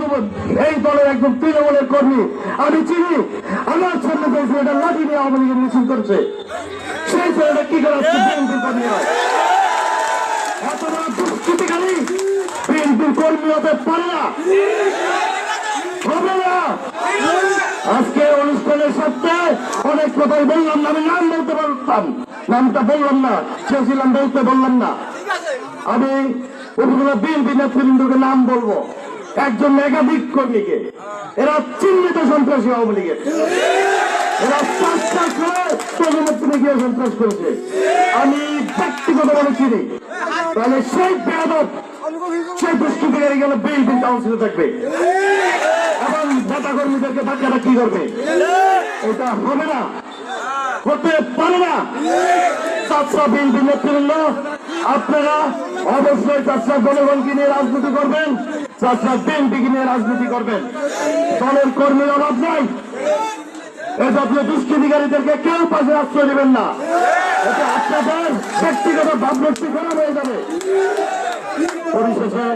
যুবক এই দলের একজন তৃণমূলের কর্মী, আমি চিনি, আমার লাঠি নিয়ে আওয়ামী লীগের মিছিল করছে, সেই ছেলেটা কি করে আজকে কর্মী এত বড় দুষ্কৃতিকারী কর্মী হতে পারে না। হবে না। আজকে অনুষ্ঠানের সাথে অনেক কথাই বললাম না, আমি নাম বলতে পারতাম। নামটা বললাম না, চেয়েছিলাম বলতে বললাম না। আমি উপজেলা বিএনপি নেতৃবৃন্দকে নাম বলব। একজন একাধিক কর্মীকে। এরা চিহ্নিত সন্ত্রাসী আওয়ামী লীগের। এরা করে প্রধানমন্ত্রী গিয়ে সন্ত্রাস করেছে। আমি চিনি। তাহলে সেই সেই গেলে বিএনপি কাউন্সিলে থাকবে। এবং নেতা কর্মীদেরকে ধাক্কাটা কি করবে? এটা হবে না। হতে পারে না। আপনারা অবশ্যই চাষা জনগণকে নিয়ে রাজনীতি করবেন। চাষা বিএনপিকে নিয়ে রাজনীতি করবেন। দলের কর্মীর অভাব নাই। এ জাতীয় দুষ্কৃতিকারীদেরকে কেউ পাশে আশ্রয় দেবেন না। আপনাদের ব্যক্তিগত ভাবমূর্তি খারাপ হয়ে যাবে। পরিশেষে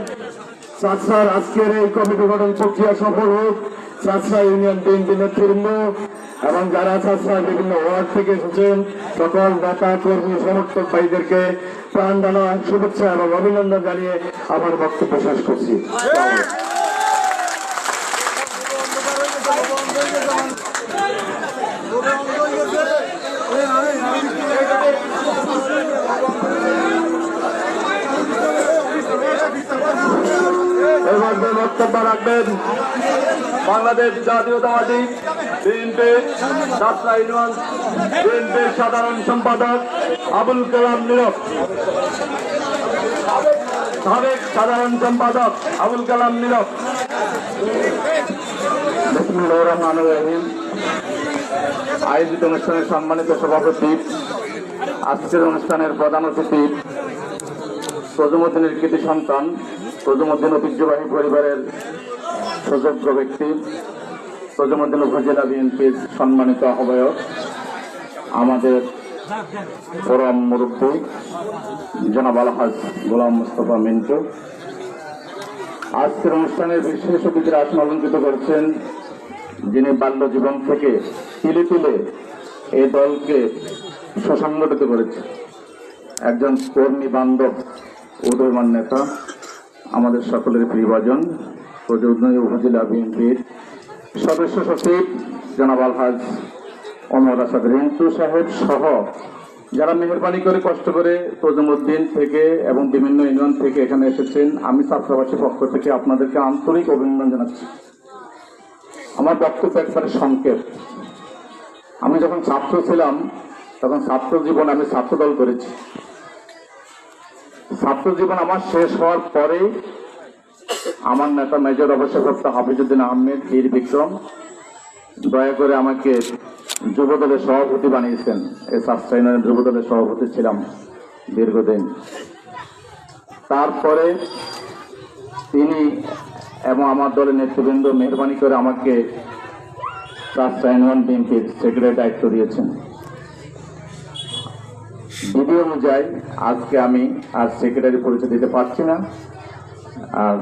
চাষার আজকের এই কমিটি গঠন প্রক্রিয়া সফল হোক। চাষা ইউনিয়ন বিএনপি নেতৃবৃন্দ এবং যারা চাষা বিভিন্ন ওয়ার্ড থেকে এসেছেন, সকল নেতা, কর্মী, সমর্থক ভাইদেরকে প্রাণ জানা শুভেচ্ছা এবং অভিনন্দন জানিয়ে আমার বক্তব্য শেষ করছি। বক্তব্য রাখবেন। বাংলাদেশ জাতীয়তাবাদী বিএনপি দাসরা ইউনিয়ন বিএনপির সাধারণ সম্পাদক আবুল কালাম নীরব। সাবেক সাধারণ সম্পাদক আবুল কালাম নীরব। আয়োজিত অনুষ্ঠানের সম্মানিত সভাপতি, আজকের অনুষ্ঠানের প্রধান অতিথি প্রজমুদ্দিনের কৃতি সন্তান প্রজমুদ্দিন ঐতিহ্যবাহী পরিবারের সুযোগ্য ব্যক্তি প্রজমুদ্দিন উপজেলা বিএনপির সম্মানিত আহ্বায়ক, আমাদের পরম মুরব্বী, জনাব আলহাজ গোলাম মুস্তফা মিন্টু। আজকের অনুষ্ঠানের বিশেষ অতিথির আসন অলঙ্কৃত করছেন যিনি বাল্য জীবন থেকে তিলে তিলে এই দলকে সুসংগঠিত করেছেন। একজন কর্মী বান্ধব উদয়মান নেতা, আমাদের সকলের প্রিয়জন প্রযোজনী উপজেলা বিএনপির সদস্য সচিব, জনাব আলহাজ অমর আসাদ রিন্টু সাহেব সহ যারা মেহরবানি করে কষ্ট করে প্রজমুদ্দিন থেকে এবং বিভিন্ন ইউনিয়ন থেকে এখানে এসেছেন, আমি ছাত্রবাসীর পক্ষ থেকে আপনাদেরকে আন্তরিক অভিনন্দন জানাচ্ছি। আমার বক্তব্য একবারে সংকেত আমি যখন ছাত্র ছিলাম, তখন ছাত্র জীবন আমি ছাত্র দল করেছি। ছাত্র জীবন আমার শেষ হওয়ার পরে আমার নেতা মেজর অবসরপ্রাপ্ত হাফিজুদ্দিন আহমেদ বীর বিক্রম, দয়া করে আমাকে যুবদলের সভাপতি বানিয়েছেন। এই সাতটা ইউনিয়নের যুবদলের সভাপতি ছিলাম দীর্ঘদিন। তারপরে তিনি এবং আমার দলের নেতৃবৃন্দ মেহরবানি করে আমাকে সাতটা ইউনিয়ন বিএনপির সেক্রেটারি দায়িত্ব দিয়েছেন। বিধি অনুযায়ী আজকে আমি আর সেক্রেটারি পরিচয় দিতে পারছি না। আর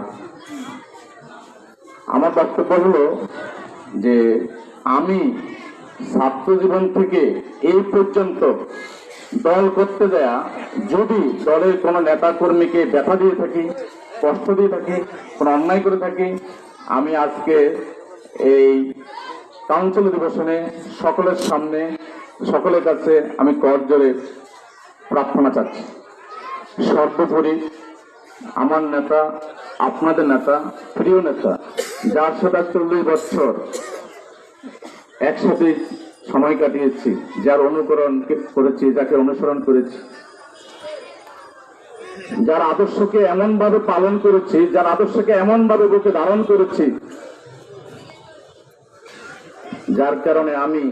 আমার বক্তব্য হলো যে আমি ছাত্র জীবন থেকে এই পর্যন্ত দল করতে দেয়া, যদি দলের কোনো নেতা কর্মীকে ব্যথা দিয়ে থাকি, কষ্ট দিয়ে থাকি, কোনো অন্যায় করে থাকি, আমি আজকে এই কাউন্সিল অধিবেশনে সকলের সামনে, সকলের কাছে আমি করজোরে প্রার্থনা চাচ্ছি। সর্বোপরি আমার নেতা, আপনাদের নেতা, প্রিয় নেতা, যার সাথে চল্লিশ বছর একসাথে সময় কাটিয়েছি, যার অনুকরণ করেছি, যাকে অনুসরণ করেছি, যার আদর্শকে এমনভাবে পালন করেছি, যার আদর্শকে এমনভাবে বুকে ধারণ করেছি যার কারণে আমি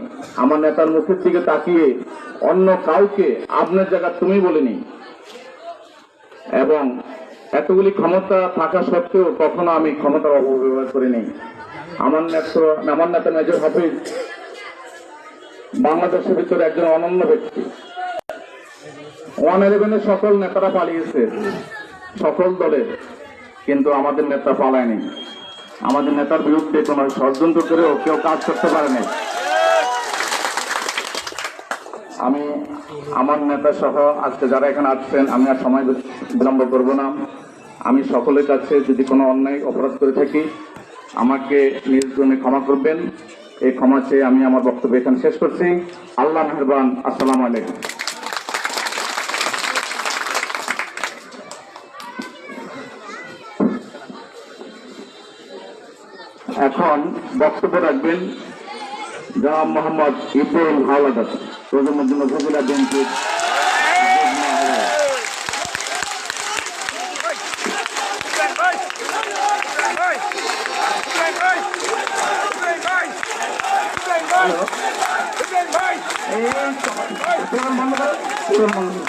আমার নেতার মুখের দিকে তাকিয়ে অন্য কাউকে আপনার জায়গা তুমি বলিনি। এবং এতগুলি ক্ষমতা থাকা সত্ত্বেও কখনো আমি ক্ষমতার অপব্যবহার করিনি। আমার নেতা আমার নেতা মেজর হাফিজ বাংলাদেশের ভিতরে একজন অনন্য ব্যক্তি। ওয়ান ইলেভেনের সকল নেতারা পালিয়েছে, সকল দলের কিন্তু আমাদের নেতা পালায়নি। আমাদের নেতার বিরুদ্ধে কোনো ষড়যন্ত্র করেও কেউ কাজ করতে পারেনি। আমি আমার নেতা সহ আজকে যারা এখানে আসছেন, আমি আর সময় বিলম্ব করব না। আমি সকলের কাছে যদি কোনো অন্যায় অপরাধ করে থাকি, আমাকে নিজ জন্য ক্ষমা করবেন। এই ক্ষমা চেয়ে আমি আমার বক্তব্য এখানে শেষ করছি। আল্লাহ মেহরবান। আসসালামু আলাইকুম। এখন বক্তব্য রাখবেন জনাব মোহাম্মদ ইব্রাহিম হাওলাদার। প্রধানমন্ত্রী উপজেলা বিএনপির যুগ্ম আহ্বায়ক। প্রধান বন্ধ করো, প্রধান বন্ধ করো।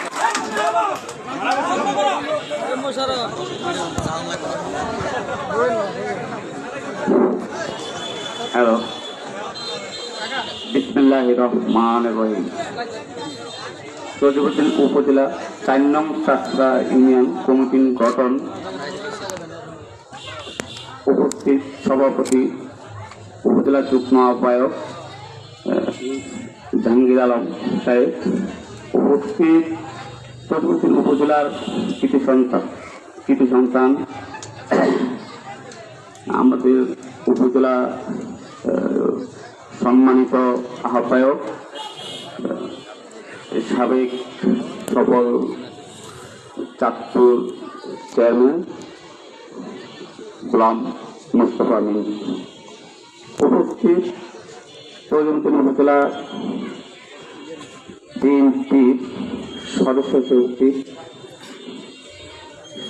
হ্যালো বিসমিল্লাহ রহমান রহিম সজিবুদ্দিন উপজেলা চার নং চাষরা ইউনিয়ন কমিটির গঠন উপস্থিত সভাপতি উপজেলা যুগ্ম আহ্বায়ক আহ, জাহাঙ্গীর আলম সাহেব উপস্থিত। সজিবুদ্দিন উপজেলার কৃতি সন্তান কৃতি সন্তান আমাদের উপজেলা সম্মানিত আহ্বায়ক সাবেক সফল চাঁদপুর চেয়ারম্যান গোলাম মোস্তফা মিন উপস্থিত চৌধুরী উপজেলা বিএনপির সদস্য সচিব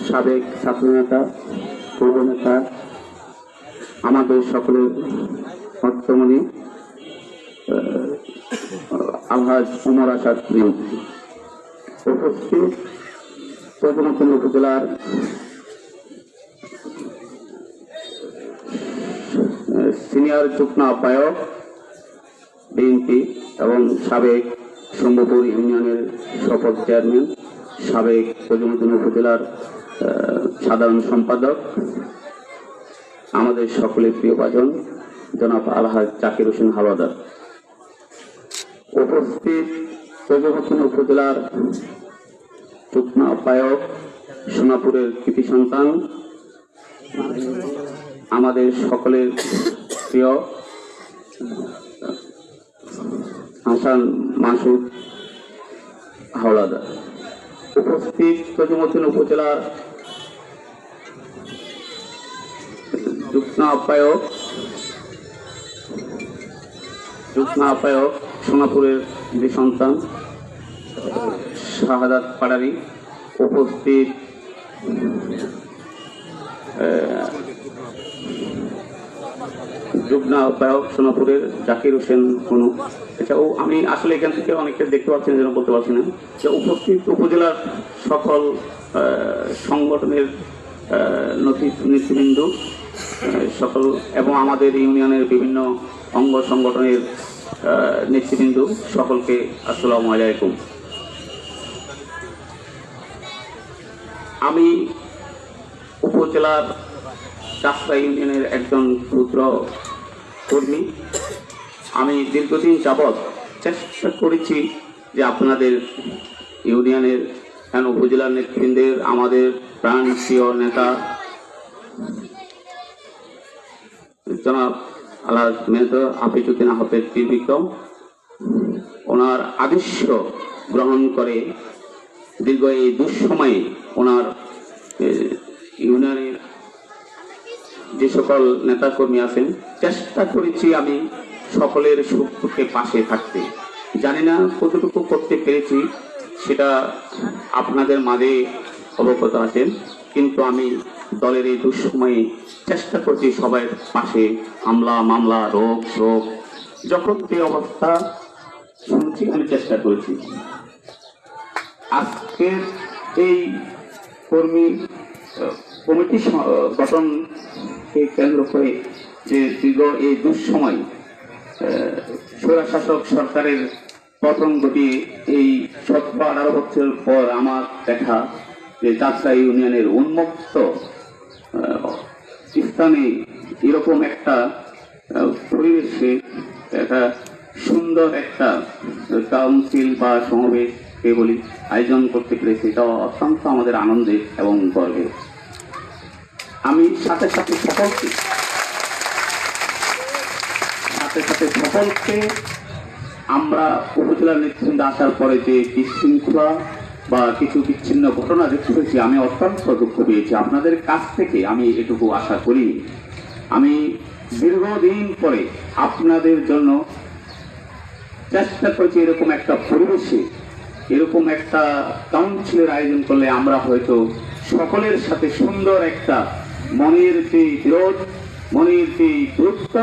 সাবেক ছাত্রনেতা পূর্ব নেতা, আমাদের সকলের বর্তমানে আলহাজ উমর প্রিন্স উপস্থিত চৌধুরী উপজেলার সিনিয়র যুগ্ম আহ্বায়ক, বিএনপি এবং সাবেক শম্ভুপুর ইউনিয়নের শপথ চেয়ারম্যান, সাবেক চৌধুরী উপজেলার সাধারণ সম্পাদক, আমাদের সকলের প্রিয় ভাজন জনাব আলহাজ জাকির হোসেন হাওলাদার। উপস্থিত উপজেলার আহ্বায়ক সোনাপুরের কৃতি সন্তান, আমাদের সকলের প্রিয় হাসান মাসুদ হাওলাদার। উপস্থিত সৈয়দপুর উপজেলার যুগ্ম আহ্বায়ক যুগ্ম আহ্বায়ক সোনাপুরের যে সন্তান, শাহাদাত পাড়ারি উপস্থিত যুগ্ম আহ্বায়ক সোনাপুরের জাকির হোসেন কোনো এছাড়াও আমি আসলে এখান থেকে অনেককে দেখতে পাচ্ছি না, যেন বলতে পারছি না। যে উপস্থিত উপজেলার সকল সংগঠনের নথি নেতৃবৃন্দ সকল এবং আমাদের ইউনিয়নের বিভিন্ন অঙ্গ সংগঠনের নেতৃবৃন্দ, সকলকে আসসালামু আলাইকুম। আমি উপজেলার চাষরা ইউনিয়নের একজন ক্ষুদ্র কর্মী। আমি দীর্ঘদিন যাবৎ চেষ্টা করেছি যে আপনাদের ইউনিয়নের এবং উপজেলার নেতৃবৃন্দের, আমাদের প্রাণ প্রিয় নেতা, জনাব আল্লাহ মেহতো হাফিজুদ্দিন আহমেদ বিক্রম, ওনার আদর্শ গ্রহণ করে দীর্ঘ এই দুঃসময়ে ওনার ইউনিয়নের যে সকল নেতাকর্মী আছেন, চেষ্টা করেছি আমি সকলের সুখ পাশে থাকতে। জানি না কতটুকু করতে পেরেছি, সেটা আপনাদের মাঝে অবগত আছেন। কিন্তু আমি দলের এই দুঃসময়ে চেষ্টা করছি সবাই পাশে হামলা, মামলা, রোগ, শোক যখন যে অবস্থা শুনছি, আমি চেষ্টা করেছি। আজকের এই কর্মী কমিটি গঠনকে কেন্দ্র করে যে দীর্ঘ এই দুঃসময় স্বৈরশাসক সরকারের পতন ঘটিয়ে এই সতেরো আঠারো বছর পর আমার দেখা যে চাষা ইউনিয়নের উন্মুক্ত স্থানে এরকম একটা পরিবেশে একটা সুন্দর একটা কাউন্সিল বা সমাবেশ বলি আয়োজন করতে পেরেছি এটা অত্যন্ত আমাদের আনন্দে এবং গর্বের আমি সাথে সাথে সকলকে, সাথে সাথে সকলকে আমরা উপজেলার নেতৃবৃন্দ আসার পরে যে বিশৃঙ্খলা বা কিছু বিচ্ছিন্ন ঘটনা দেখতে পেয়েছি, আমি অত্যন্ত দুঃখ পেয়েছি। আপনাদের কাছ থেকে আমি এটুকু আশা করিনি আমি দীর্ঘদিন পরে আপনাদের জন্য চেষ্টা করেছি এরকম একটা পরিবেশে, এরকম একটা কাউন্সিলের আয়োজন করলে আমরা হয়তো সকলের সাথে সুন্দর একটা মনের যে বিরোধ, মনের যে গুরুত্ব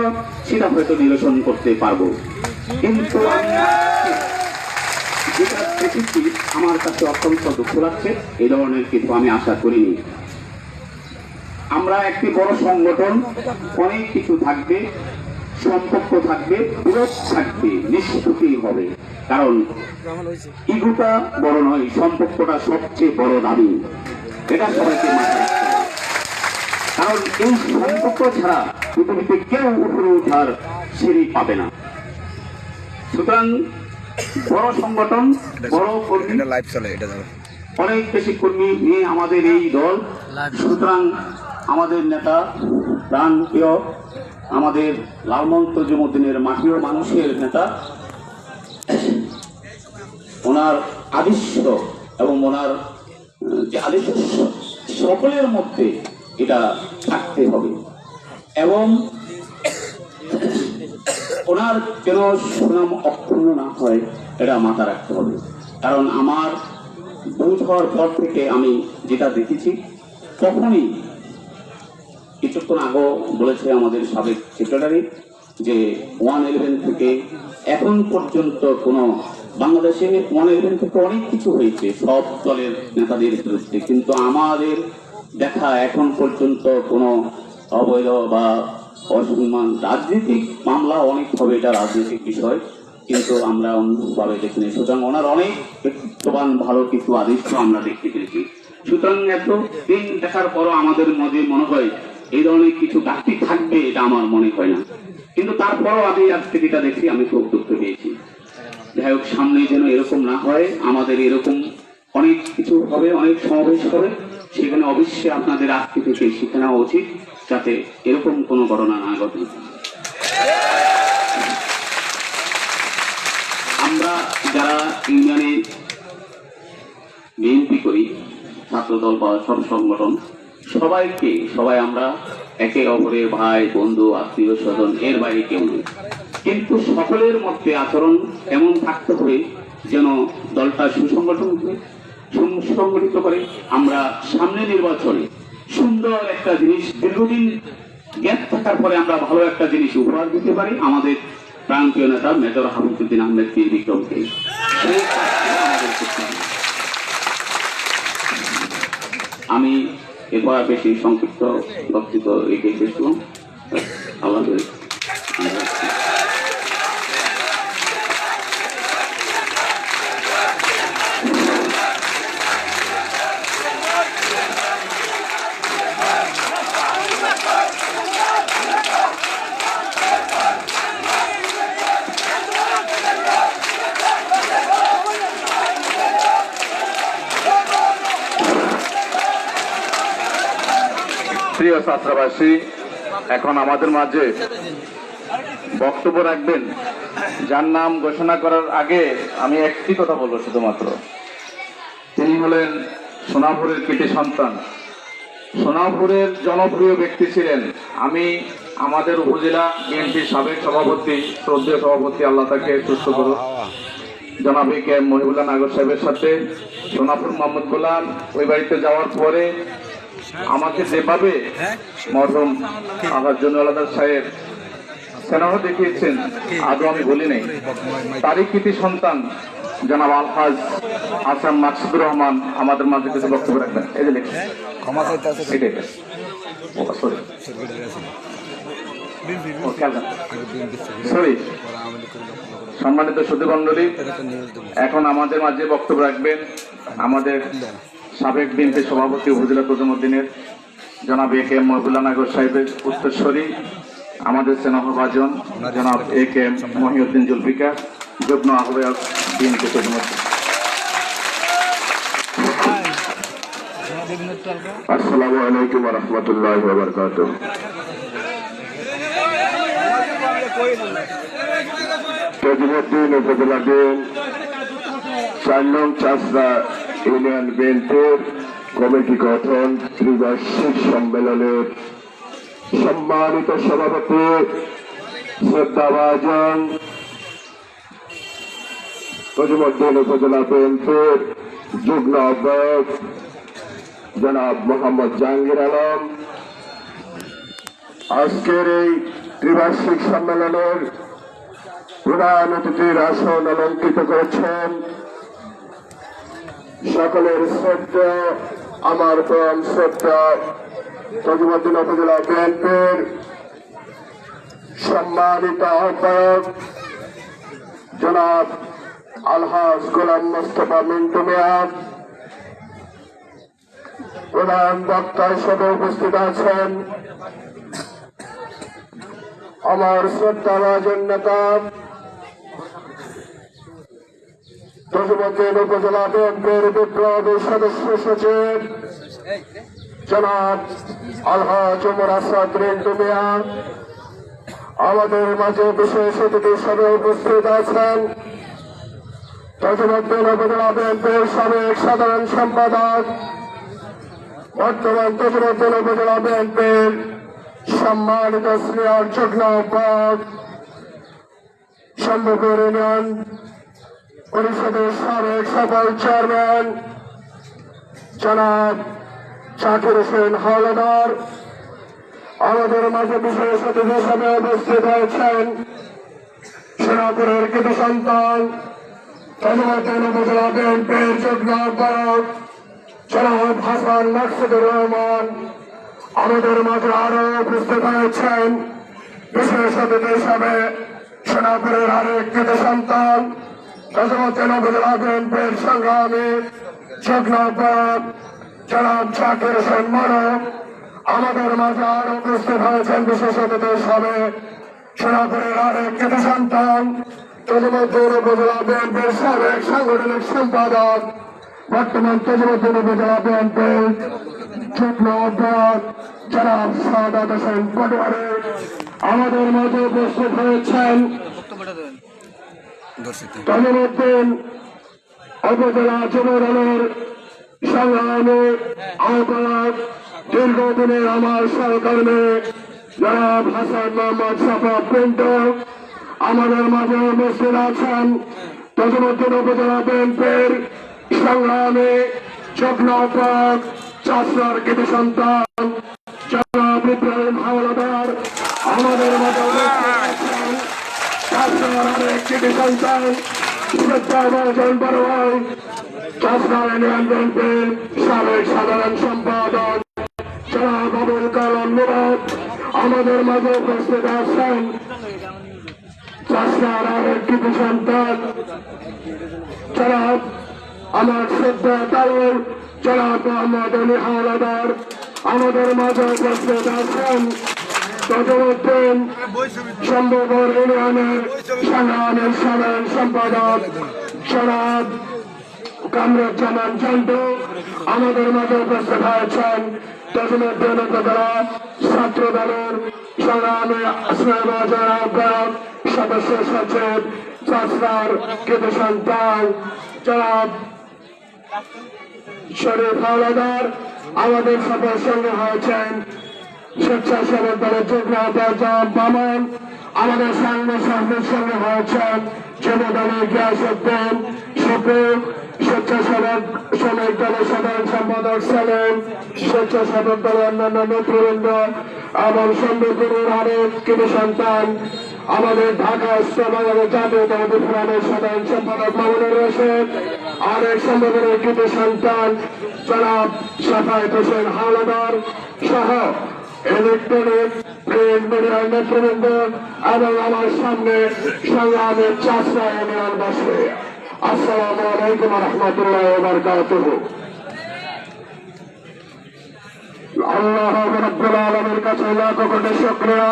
সেটা হয়তো নিরসন করতে পারব। কিন্তু আমি আজকে যেটা আমার কাছে অত্যন্ত দুঃখ লাগছে। এই ধরনের কিছু আমি আশা করিনি। আমরা একটি বড় সংগঠন, অনেক কিছু থাকবে, সম্পর্ক থাকবে, বিরোধ থাকবে নিষ্পত্তি হবে। কারণ ইগুটা বড় নয়, সম্পর্কটা সবচেয়ে বড় দাবি। এটা সবাইকে মাথায় রাখতে। কারণ এই সম্পর্ক ছাড়া পৃথিবীতে কেউ উপরে ওঠার সিঁড়ি পাবে না। সুতরাং বড় সংগঠন বড় কর্মী। এটা লাইভ চলে এটা দাও অনেক বেশি কর্মী নিয়ে আমাদের এই দল। সুতরাং আমাদের নেতা প্রাণ প্রিয় আমাদের লালমন্ত জমুদ্দিনের মাটিও মানুষের নেতা ওনার আদর্শ এবং ওনার যে আদর্শ সকলের মধ্যে এটা থাকতে হবে। এবং ওনার যেন সুনাম অক্ষুণ্ণ না হয়, এটা মাথা রাখতে হবে। কারণ আমার বুথ হওয়ার পর থেকে আমি যেটা দেখেছি, তখনই কিছুক্ষণ আগেও বলেছে আমাদের সাবেক সেক্রেটারি যে ওয়ান ইলেভেন থেকে এখন পর্যন্ত কোনো বাংলাদেশে ওয়ান ইলেভেন থেকে অনেক কিছু হয়েছে, সব দলের নেতাদের বিরুদ্ধে। কিন্তু আমাদের দেখা এখন পর্যন্ত কোনো অবৈধ বা রাজনৈতিক মামলা অনেক হবে এটা রাজনৈতিক বিষয়। কিন্তু আমরা অন্যভাবে দেখিনি সুতরাং ওনার অনেক ব্যক্তিত্ববান ভালো কিছু আদর্শ আমরা দেখতে পেরেছি সুতরাং এত দিন দেখার পরও আমাদের মধ্যে মনে হয় এই ধরনের কিছু ঘাটতি থাকবে এটা আমার মনে হয় না। কিন্তু তারপরও আমি আজকে যেটা দেখছি, আমি খুব দুঃখ পেয়েছি। যাই হোক, সামনে যেন এরকম না হয়, আমাদের এরকম অনেক কিছু হবে, অনেক সমাবেশ হবে। সেখানে অবশ্যই আপনাদের আজকে থেকে শিখে নেওয়া উচিত। যাতে এরকম কোনো ঘটনা না ঘটে। আমরা যারা ইউনিয়নে বিএনপি করি, ছাত্রদল বা সব সংগঠন, সবাইকে, সবাই আমরা একে অপরের ভাই, বন্ধু, আত্মীয় স্বজন, এর বাইরে কেউ নেই। কিন্তু সকলের মধ্যে আচরণ এমন থাকতে হবে যেন দলটা সুসংগঠন সুসংগঠিত করে। আমরা সামনে নির্বাচনে সুন্দর একটা জিনিস দীর্ঘদিন গ্যাপ থাকার পরে আমরা ভালো একটা জিনিস উপহার দিতে পারি। আমাদের প্রাণপ্রিয় নেতা মেজর হাবিবুদ্দিন আহমেদ পীর বিক্রমকে। আমি এবার বেশি সংক্ষিপ্ত বক্তৃতা রেখে করলাম। আল্লাহ ছাত্রবাসী, এখন আমাদের মাঝে বক্তব্য রাখবেন। যার নাম ঘোষণা করার আগে আমি একটি কথা বলব শুধুমাত্র। তিনি হলেন সোনাপুরের কৃতি সন্তান। সোনাপুরের জনপ্রিয় ব্যক্তি ছিলেন আমি, আমাদের উপজেলা বিএনপির সাবেক সভাপতি, শ্রদ্ধেয় সভাপতি আল্লাহ তাকে সুস্থ করুন জনাব কে মহিবুল্লাহ নাগর সাহেবের সাথে সোনাপুর মোহাম্মদ গোলাম ওই বাড়িতে যাওয়ার পরে আমাকে যেভাবে মরহুম আহার জন্য আলাদা সাহেব স্নেহ দেখিয়েছেন আদৌ আমি বলি নাই। তারই কৃতি সন্তান জনাব আলহাজ আসাম মাকসুদুর রহমান আমাদের মাঝে কিছু বক্তব্য রাখবেন। এই যে লিখুন। ক্ষমা চাইতে আছে এটাই সরি সরি সম্মানিত সুধীমণ্ডলী এখন আমাদের মাঝে বক্তব্য রাখবেন আমাদের সাবেক বিএনপি সভাপতি উপজেলা প্রজমুদ্দিনের জনাব এ কে এম মহিবুল্লানগর সাহেবের উত্তরস্বরী, আমাদের স্নেহভাজন জনাব এ কে এম মহিউদ্দিন জুলফিকা যুগ্ম আহ্বায়ক বিএনপি প্রতিমন্ত্রী আসসালামু আলাইকুম রহমতুল্লাহ বরকাত উপজেলা দিন চার নং চাষরা ইউনিয়ন বিএনপির কমিটি গঠন ত্রিবার্ষিক সম্মেলনের সম্মানিত সভাপতি শ্রদ্ধাভাজন তজুমুদ্দিন উপজেলা বিএনপির যুগ্ম আহ্বায়ক জনাব মোহাম্মদ জাহাঙ্গীর আলম। আজকের এই ত্রিবার্ষিক সম্মেলনের প্রধান অতিথির আসন অলঙ্কৃত করেছেন সকলের শ্রদ্ধা, আমার প্রাণ শ্রদ্ধা। তজুমদ্দিন উপজেলা বিএনপির সম্মানিত আহ্বায়ক জনাব আলহাজ গোলাম মোস্তফা মিন্টু মেয়াদ প্রধান বক্তা হিসেবে উপস্থিত আছেন। আমার শ্রদ্ধাভাজন নেতা তজুমদ্দিন উপজেলা বিএনপির বিপ্লবী সদস্য সচিব, জনাব আলহাজ উমর আসাদ রিন্টু মিয়া আমাদের মাঝে বিশেষ অতিথি হিসেবে উপস্থিত আছেন তজুমদ্দিন উপজেলা বিএনপির সাবেক সাধারণ সম্পাদক, বর্তমান তজুমদ্দিন উপজেলা বিএনপির সম্মানিত যুগ্ম আহ্বায়ক, সম্ভবপুর ইউনিয়ন পরিষদের সাবেক সফল চেয়ারম্যান জনাব জাকির হোসেন হাওলাদার। আমাদের মাঝে বিশেষ অতিথি হিসাবে উপস্থিত হয়েছেন সেনাপুরের কৃত সন্তান তজুমদ্দিন উপজেলা বিএনপির যুগ্ম আহ্বায়ক জনাব হাসান মাকসুদুর রহমান। আমাদের মাঝে আরও উপস্থিত হয়েছেন বিশেষ অতিথি হিসাবে সোনাপুরের আরেক কৃত সন্তান বিএনপির সংগ্রামী যজ্ঞাপদ জনাব জাকির হোসেন মানব আমাদের মাঝে আরও উপস্থিত হয়েছেন বিশেষ অতিথি হিসাবে সোনাপুরের আরেক কৃত সন্তান তজমদ্দিন উপজেলা বিএনপির সাবেক সাংগঠনিক সম্পাদক, বর্তমান তজমদ্দিন উপজেলা বিএনপির যুগ্ম আহ্বায়ক জনাব সাদাত হোসেন পটোয়ারি। আমাদের মাঝে উপস্থিত হয়েছেন দীর্ঘদিনের আমার সহকর্মী জনাব হাসান মোহাম্মদ সাফা পিন্টু, আমাদের মাঝে উপস্থিত আছেন তজমদ্দিন উপজেলা বিএনপির সংগ্রামী আহ্বায়ক চাষার কৃতি সন্তান, জনাব ইব্রাহিম হাওলাদার, আমাদের মাঝে কৃতি সন্তান শ্রদ্ধাভাজন বড়ভাই চাষা ইউনিয়ন বিএনপির সাবেক সাধারণ সম্পাদক জনাব আবুল কালাম মুরাদ আমাদের মাঝে উপস্থিত আছেন চাষার আরেক কৃতি সন্তান জনাব আমার শ্রদ্ধা তালুর জনাব মোহাম্মদ আলী হাওলাদার আমাদের মাঝে উপস্থিত আছেন তজুদ্দিন সম্ভবর ইউনিয়নের সংগ্রামের আমাদের মাঝে উপস্থিত হয়েছেন উপজেলা ছাত্র দলের সংগ্রামী সদস্য সচিব চাষার কৃতি সন্তান জনাব শরীফ হাওলাদার আমাদের সবার সঙ্গে হয়েছেন স্বেচ্ছাসেবক দলের যুগ্ম আহ্বায়ক বামন, আমাদের সঙ্গে সঙ্গে সঙ্গে হয়েছেন যুব দলের গিয়াসুদ্দিন শিপু স্বেচ্ছাসেবক শ্রমিক দলের সাধারণ সম্পাদক সেলেম, স্বেচ্ছাসেবক দলের অন্যান্য নেতৃবৃন্দ, এবং সম্মিলনের আরেক কৃতি সন্তান, আমাদের ঢাকা উচ্চ বাংলাদেশ জাতীয় তহবিল ফোরামের সাধারণ সম্পাদক মামুনুর রশিদ, আরেক সম্মেলনের কৃতি সন্তান জনাব সাফায়ত হোসেন হাওলাদার সহ ইলেকট্রনিক প্রিন্ট মিডিয়ার নেতৃবৃন্দ এবং আমার সামনে সংগ্রামের চাষা ইউনিয়ন বসে আসসালামু আলাইকুম রহমতুল্লাহ বারকাতুহ আল্লাহ রব্বুল আলমের কাছে লাখ কোটি শুক্রিয়া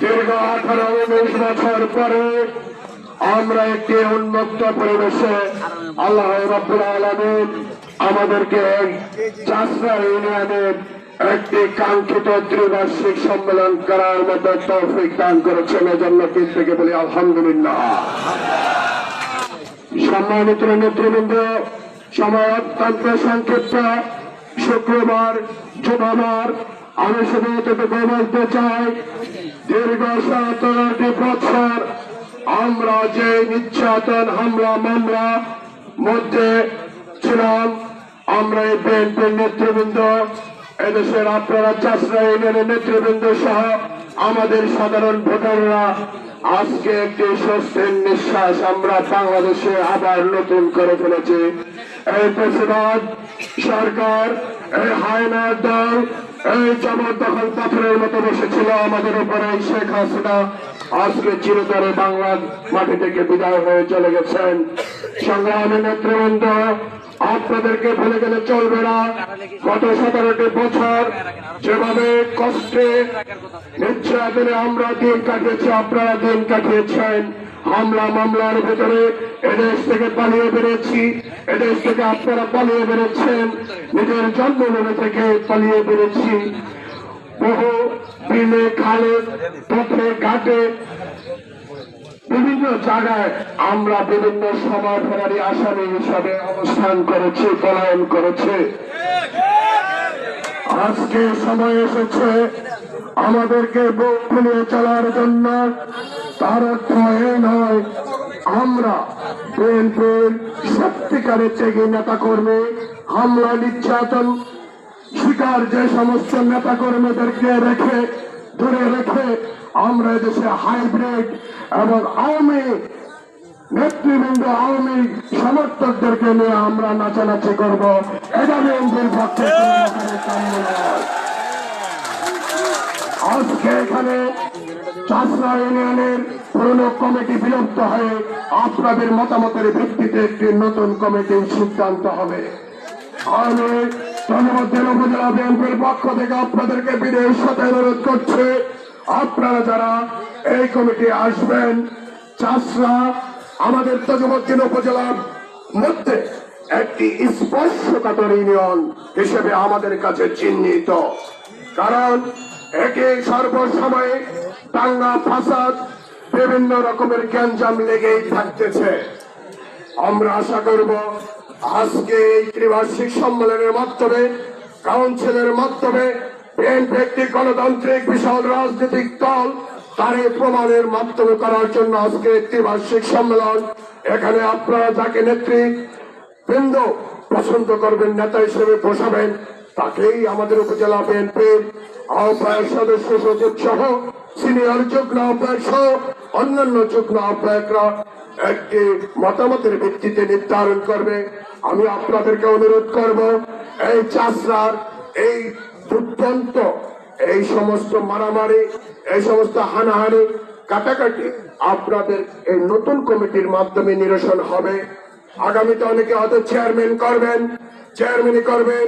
দীর্ঘ আমরা একটি উন্মুক্ত পরিবেশে আল্লাহ রব্বুল আলমিন আমাদেরকে চাষরা ইউনিয়নের একটি কাঙ্ক্ষিত ত্রিবার্ষিক সম্মেলন করার মতো তৌফিক দান করেছেন এজন্য পীর থেকে বলি আলহামদুলিল্লাহ। সম্মানিত নেতৃবৃন্দ, সময় অত্যন্ত সংক্ষিপ্ত। শুক্রবার জুমাবার আমি শুধু এতটুকু বলতে চাই দীর্ঘ সতেরোটি বছর আমরা যে নির্যাতন, হামলা, মামলা মধ্যে ছিলাম, আমরা এই বিএনপির নেতৃবৃন্দ এদেশের আপনারা চাষরা ইউনিয়নের নেতৃবৃন্দ সহ আমাদের সাধারণ ভোটাররা, আজকে একটি স্বস্তির নিঃশ্বাস আমরা বাংলাদেশে আবার নতুন করে ফেলেছি। এই প্রেসিডেন্ট সরকার, এই হায়নার দল, এই জবরদখল পাথরের মতো বসেছিল আমাদের উপরে শেখ হাসিনা আজকে চিরতরে বাংলার মাটি থেকে বিদায় হয়ে চলে গেছেন। সংগ্রামী নেতৃবৃন্দ, আপনাদেরকে গেলে চলবে না। গত সতেরোটি বছর যেভাবে কষ্টে নির্যাতনে আমরা দিন কাটিয়েছি, আপনারা দিন কাটিয়েছেন। হামলা মামলার ভেতরে এদেশ থেকে পালিয়ে বেড়েছি এদেশ থেকে আপনারা পালিয়ে বেড়েছেন নিজের জন্মভূমি থেকে পালিয়ে বেড়েছি বহু বিলে, খালে, পথে, ঘাটে, বিভিন্ন জায়গায় আমরা বিভিন্ন সময় ফেরারি আসামি হিসাবে অবস্থান করেছি, পলায়ন করেছে। আজকে সময় এসেছে আমাদেরকে বুক খুলিয়ে চলার জন্য তার এ নয় আমরা বিএনপির সত্যিকারের ত্যাগী নেতা কর্মী হামলা নির্যাতন, শিকার যে সমস্ত নেতা কর্মীদেরকে রেখে, ধরে রেখে আমরা দেশে হাইব্রিড এবং আওয়ামী নেতৃবৃন্দ, আওয়ামী সমর্থকদেরকে নিয়ে আমরা নাচানাচি করব এটা বিএনপির পক্ষে। আজকে এখানে চাষরা ইউনিয়নের পুরনো কমিটি বিলুপ্ত হয়ে আপনাদের মতামতের ভিত্তিতে একটি নতুন কমিটির সিদ্ধান্ত হবে। আমি ধন্যবাদ উপজেলা বিএনপির পক্ষ থেকে আপনাদেরকে বিনয়ের সাথে অনুরোধ করছে। আপনারা যারা এই কমিটি আসবেন, চাষরা আমাদের তজমদ্দিন উপজেলার মধ্যে একটি স্পর্শকাতর ইউনিয়ন হিসেবে আমাদের কাছে চিহ্নিত। কারণ একে সর্বসময়ে টাঙ্গা ফাসাদ বিভিন্ন রকমের গ্যাঞ্জাম লেগেই থাকতেছে। আমরা আশা করব আজকে এই ত্রিবার্ষিক সম্মেলনের মাধ্যমে, কাউন্সিলের মাধ্যমে বিএনপি একটি গণতান্ত্রিক বিশাল রাজনৈতিক দল তার প্রমাণের মাধ্যমে করার জন্য আজকে একটি বার্ষিক সম্মেলন। এখানে আপনারা যাকে নেত্রী বৃন্দ পছন্দ করবেন, নেতা হিসেবে বসাবেন, তাকেই আমাদের উপজেলা বিএনপির আহ্বায়ক সদস্য সচিব সহ সিনিয়র যুগ্ম আহ্বায়ক সহ অন্যান্য যুগ্ম আহ্বায়করা একটি মতামতের ভিত্তিতে নির্ধারণ করবে। আমি আপনাদেরকে অনুরোধ করব, এই চাষরার এই দুর্দান্ত এই সমস্ত মারামারি, এই সমস্ত হানাহানি কাটাকাটি আপনাদের এই নতুন কমিটির মাধ্যমে নিরসন হবে। আগামীতে অনেকে হয়তো চেয়ারম্যান করবেন চেয়ারম্যানই করবেন,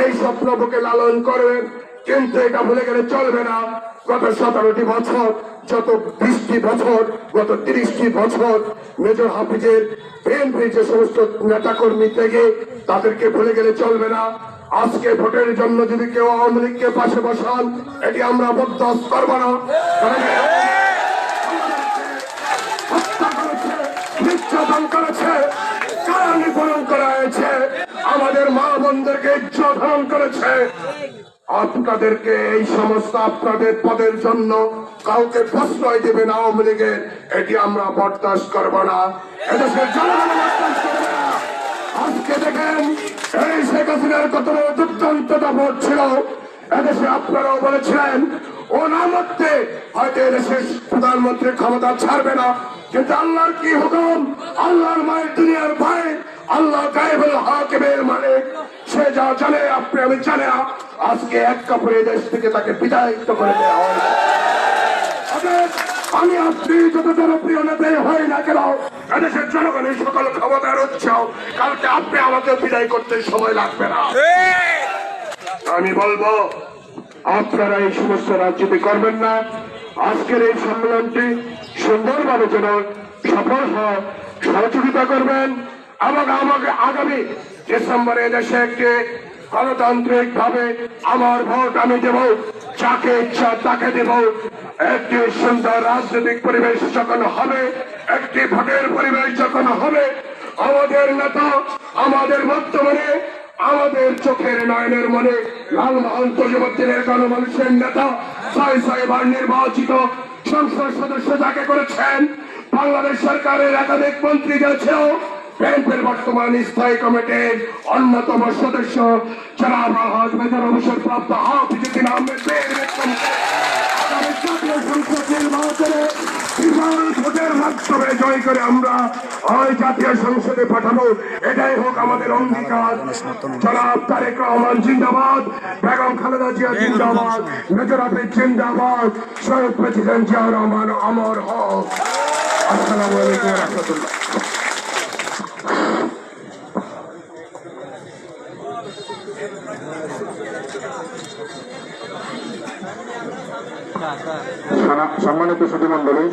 এই স্বপ্নবুকে লালন করবেন কিন্তু এটা ভুলে গেলে চলবে না। গত সতেরোটি বছর, যত বিশটি বছর, গত তিরিশটি বছর, মেজর হাফিজের বিএনপি যে সমস্ত নেতাকর্মী থেকে তাদেরকে ভুলে গেলে চলবে না। আজকে ভোটের জন্য যদি কেউ আওয়ামী লীগকে পাশে বসান, এটি আমরা বরদাস্ত করব না। করেছে করা হয়েছে আমাদের মা বোনদেরকে ইজ্জতহরণ করেছে। আপনাদেরকে এই সমস্ত আপনাদের পদের জন্য কাউকে প্রশ্রয় দেবেন আওয়ামী লীগের। এটি আমরা বরদাস্ত করব না। না। আজকে দেখেন, এই শেখ হাসিনার কত দুর্দান্ত ছিল। এদেশে আপনারাও বলেছিলেন ও নামতে হয়তো এদেশের প্রধানমন্ত্রী ক্ষমতা ছাড়বে না কিন্তু আল্লাহর কি হুকুম? আল্লাহর মায়ের দুনিয়ার ভাই আল্লাহ গায়েবের হাকিমের মানে সে যা জানে আপনি আমি জানে না। আজকে এক কাপড়ে দেশ থেকে তাকে বিদায়িত করে দেওয়া হয় আমি আপনি যত জনপ্রিয় নেতাই হই না কেন এদেশের জনগণের সকল ক্ষমতার উৎস কালকে আপনি আমাকে বিদায় করতে সময় লাগবে না। আমি বলব আপনারা এই সমস্ত রাজনীতি করবেন না। আজকের এই সম্মেলনটি সুন্দরভাবে যেন সফল হয়, সহযোগিতা করবেন এবং আমাকে আগামী ডিসেম্বরে দেশে একটি গণতান্ত্রিক ভাবে আমার ভোট আমি দেব, যাকে ইচ্ছা তাকে দেব। একটি সুন্দর রাজনৈতিক পরিবেশ যখন হবে, একটি ভোটের পরিবেশ যখন হবে, আমাদের নেতা, আমাদের বর্তমানে আমাদের চোখের নয়নের মনে লাল মহন্ত যুবদ্দিনের গণমানুষের নেতা ছয় ছয়বার নির্বাচিত সংসদ সদস্য যাকে করেছেন, বাংলাদেশ সরকারের একাধিক মন্ত্রী গেছেও ব্যাংকের বর্তমান স্থায়ী কমিটির অন্যতম সদস্য যারা আলহাজ মেজর অবসরপ্রাপ্ত হাফিজুদ্দিন আহমেদ মাধ্যমে জয় করে আমরা ওই জাতীয় সংসদে পাঠাবো। এটাই হোক আমাদের অঙ্গীকার। জনাব তারেক রহমান জিন্দাবাদ। বেগম খালেদা জিয়া জিন্দাবাদ। মেজর আফিদ জিন্দাবাদ। শহীদ প্রেসিডেন্ট রহমান অমর হক। আসসালামু আলাইকুম রহমতুল্লাহ। সম্মানিত সতীমন্ডলী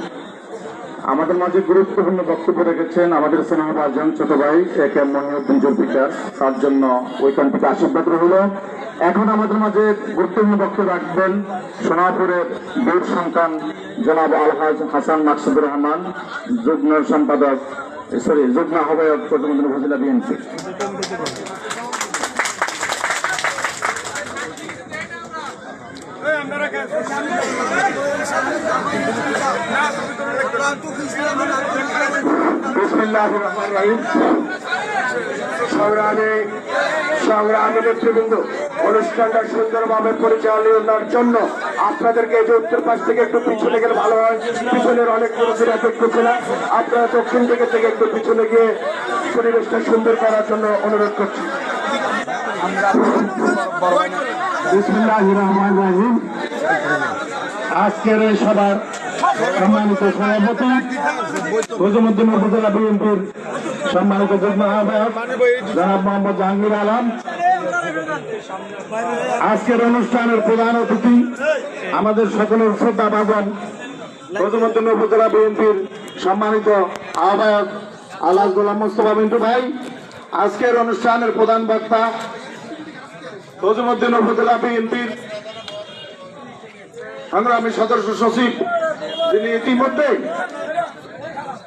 আমাদের মাঝে গুরুত্বপূর্ণ বক্তব্য রেখেছেন আমাদের সিনেমা ভার্জন ছোট ভাই, এ কে মনিউদ্দিন জুলফিকার। তার জন্য ওইখান থেকে আশীর্বাদ রইল। এখন আমাদের মাঝে গুরুত্বপূর্ণ বক্তব্য রাখবেন সোনাপুরের বীর সন্তান জনাব আলহাজ হাসান মাকসুদুর রহমান, যুগ্ম সম্পাদক সরি যুগ্ম আহ্বায়ক প্রতিমন্ত্রী উপজেলা বিএনপি। অনুষ্ঠানটা সুন্দরভাবে জন্য আপনাদেরকে যে উত্তর পাশ থেকে একটু পিছনে গেলে অনেক আপনারা দক্ষিণ দিকে থেকে একটু পিছনে গিয়ে পরিবেশটা সুন্দর করার জন্য অনুরোধ করছি। আজকের এই সভার সম্মানিত সভাপতি উপজেলা বিএনপির সম্মানিত যুগ্ম আহ্বায়ক, জনাব মোহাম্মদ জাহাঙ্গীর আলম। আজকের অনুষ্ঠানের প্রধান অতিথি আমাদের সকলের শ্রদ্ধা ভাজন, গজমুদ্দিন উপজেলা বিএনপির সম্মানিত আহ্বায়ক আলাস গোলাম মোস্তফা মিন্টু ভাই। আজকের অনুষ্ঠানের প্রধান বক্তা গজমুদ্দিন উপজেলা বিএনপির সংগ্রামী সদস্য সচিব যিনি ইতিমধ্যে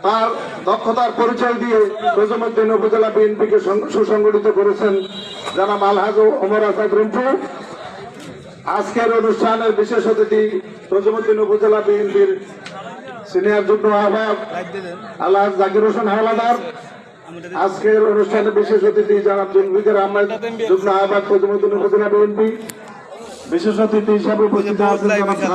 তার দক্ষতার পরিচয় দিয়ে রজমুদ্দিন উপজেলা বিএনপিকে সুসংগঠিত করেছেন জানাব আলহাজ ওমর আসাদ রিন্টু আজকের অনুষ্ঠানের বিশেষ অতিথি রজমুদ্দিন উপজেলা বিএনপির সিনিয়র যুগ্ম আহ্বায়ক আলহাজ জাকির হোসেন হাওলাদার। আজকের অনুষ্ঠানে বিশেষ অতিথি জানাব জুলফিকার আহমেদ, যুগ্ম আহ্বায়ক রজমুদ্দিন উপজেলা বিএনপি। বিশেষ অতিথি হিসাবে উপস্থিত